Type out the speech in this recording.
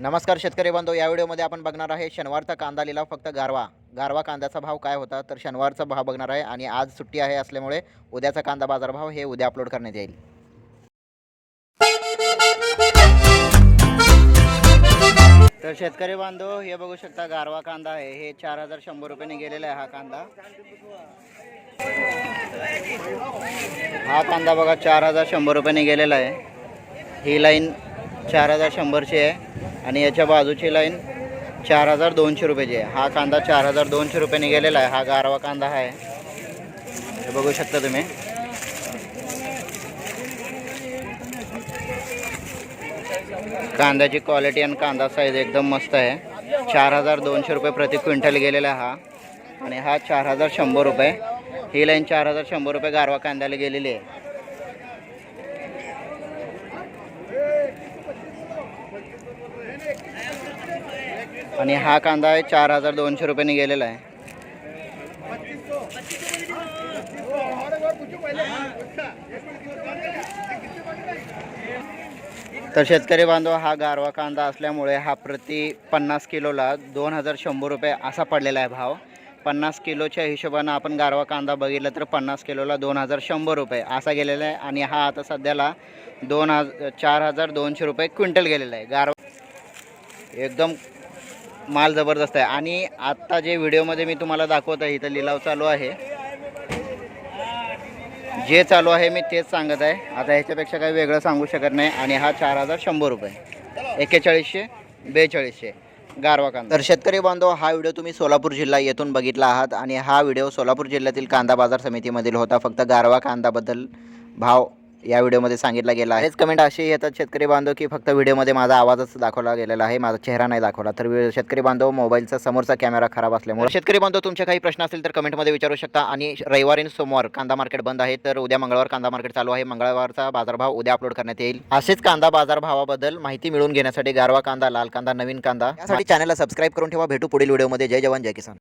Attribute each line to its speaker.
Speaker 1: नमस्कार शेतकरी बांधव या व्हिडिओमध्ये आपण बघणार आहे शनिवारचा कांदा लिलाव फक्त गारवा. गारवा कांद्याचा भाव काय होता? तर शनिवारचा भाव बघणार आहे आणि आज सुट्टी आहे असल्यामुळे उद्याचा कांदा बाजारभाव हे उद्या अपलोड करण्यात येईल. तर शेतकरी बांधव हे बघू शकता गारवा कांदा आहे. हे चार हजार शंभर रुपयाने गेलेला आहे हा कांदा. हा कांदा बघा चार हजार शंभर रुपयाने गेलेला आहे. ही लाईन चार हजार शंभरची आहे. आणि याच्या बाजूची लाईन चार हजार दोनशे रुपयाची आहे. हा कांदा चार हजार दोनशे रुपयाने गेलेला आहे. हा गारवा कांदा आहे. हे बघू शकता तुम्ही. कांद्याची क्वालिटी आणि कांदा साईज एकदम मस्त आहे. चार हजार दोनशे रुपये प्रति क्विंटल गेलेला आहे हा. आणि हा चार हजार शंभर रुपये. ही लाईन चार हजार शंभर रुपये गारवा कांद्याला गेलेली आहे. आणि हा कांदा आहे चार हजार दोनशे रुपयाने गेलेला आहे. तर शेतकरी बांधव हा गारवा कांदा असल्यामुळे हा प्रति पन्नास किलोला दोन हजार शंभर रुपये असा पडलेला आहे भाव. पन्नास किलोच्या हिशोबानं आपण गारवा कांदा बघितला तर पन्नास किलोला दोन हजार शंभर रुपये असा गेलेला आहे. आणि हा आता सध्याला दोन हजार चार हजार दोनशे रुपये क्विंटल गेलेला आहे. गारवा एकदम माल जबरदस्त आहे. आणि आत्ता जे व्हिडिओमध्ये मी तुम्हाला दाखवत आहे इथं लिलाव चालू आहे. जे चालू आहे मी तेच सांगत आहे. आता ह्याच्यापेक्षा काही वेगळं सांगू शकत नाही. आणि हा चार हजार शंभर रुपये. एक्केचाळीसशे बेचाळीसशे. गारवा कांदा. तर शेतकरी बांधव हा व्हिडिओ तुम्ही सोलापूर जिल्हा येथून बघितला आहात. आणि हा व्हिडिओ सोलापूर जिल्ह्यातील कांदा बाजार समितीमधील होता. फक्त गारवा कांदाबद्दल भाव या व्हिडिओमध्ये सांगितला गेला आहेच कमेंट अशी येतात शेतकरी बांधव की फक्त व्हिडिओमध्ये माझा आवाजच दाखवला गेलेला आहे माझा चेहरा नाही दाखवला. तर शेतकरी बांधव मोबाईलचा समोरचा कॅमेरा खराब असल्यामुळे शेतकरी बांधव तुमचे काही प्रश्न असतील तर कमेंटमध्ये विचारू शकता. आणि रविवारी आणि सोमवार कांदा मार्केट बंद आहे तर उद्या मंगळवार कांदा मार्केट चालू आहे. मंगळवारचा बाजारभाव उद्या अपलोड करण्यात येईल. असेच कांदा बाजारभावाबद्दल माहिती मिळवून घेण्यासाठी गारवा कांदा लाल कांदा नवीन कांदा यासाठी चॅनलला सबस्क्राईब करून ठेवा. भेटू पुढील व्हिडिओमध्ये. जय जवान जय किसान.